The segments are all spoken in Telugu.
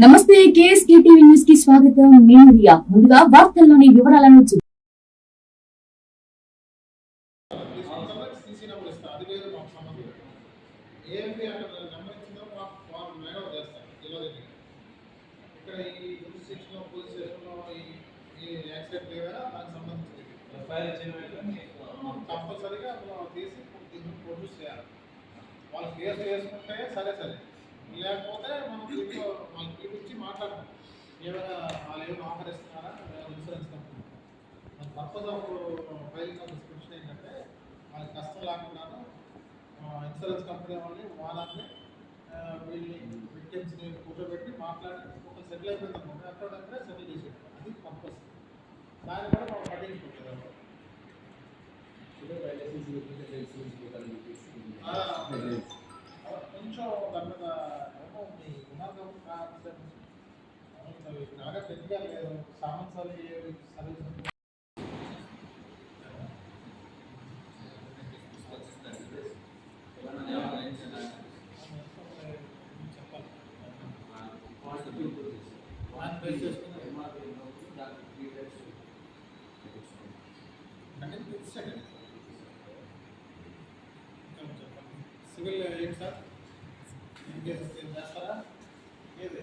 నమస్తే కేఎస్కే టీవీ న్యూస్కి స్వాగతం. నేను రియా. ముందుగా వార్తల్లోని వివరాలను చూ- సీసీ కంపల్సరీగా తీసి ప్రొడ్యూస్ చేయాలి. వాళ్ళు కేసు వేసుకుంటే సరే సరే. లేకపోతే మనం దీంట్లో వాళ్ళకి పిలిపించి మాట్లాడతాం. ఏమైనా వాళ్ళు ఏమైనా ఆఫర్ ఇస్తున్నారా? ఇన్సూరెన్స్ కంపెనీ మన purpose of filing of description ఏంటంటే వాళ్ళకి కష్టం లేకుండాను ఇన్సూరెన్స్ కంపెనీ వాళ్ళని ఆ, వీళ్ళని విక్టిమ్స్ని కూర్చోబెట్టి మాట్లాడి ఒక సెటిల్ అయిపోయింది అనుకోండి అక్కడక్కడే సెటిల్ చేసేది అది పర్పస్ దాన్ని కూడా మనం పట్టించుకుంటుంది ఆ, సివిల్ uh, ఏంటి సార్? ఏం కేసెస్ ఏం చేస్తారా? ఏదే?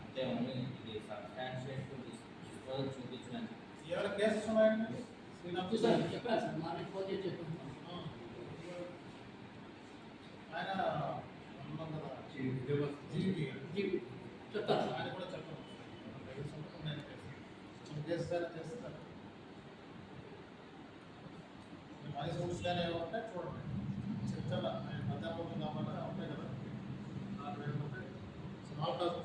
అంటే ఓన్లీ ఇది సబ్స్టాన్షియేట్ డిస్పోజల్ చూపించడానికి ఏమైనా కేసెస్ ఉన్నాయండి శ్రీనాథ్ సార్ చెప్పాను సార్ మార్నింగ్ ఫోన్ చేసి చెప్పాను ఆయన చెప్తాను ఆయన కూడా చేస్తారు చూడండి. ఆయన మధ్యాహ్నం కాబట్టి ఉంటాయి. కదా స్మాల్ కాస్ట్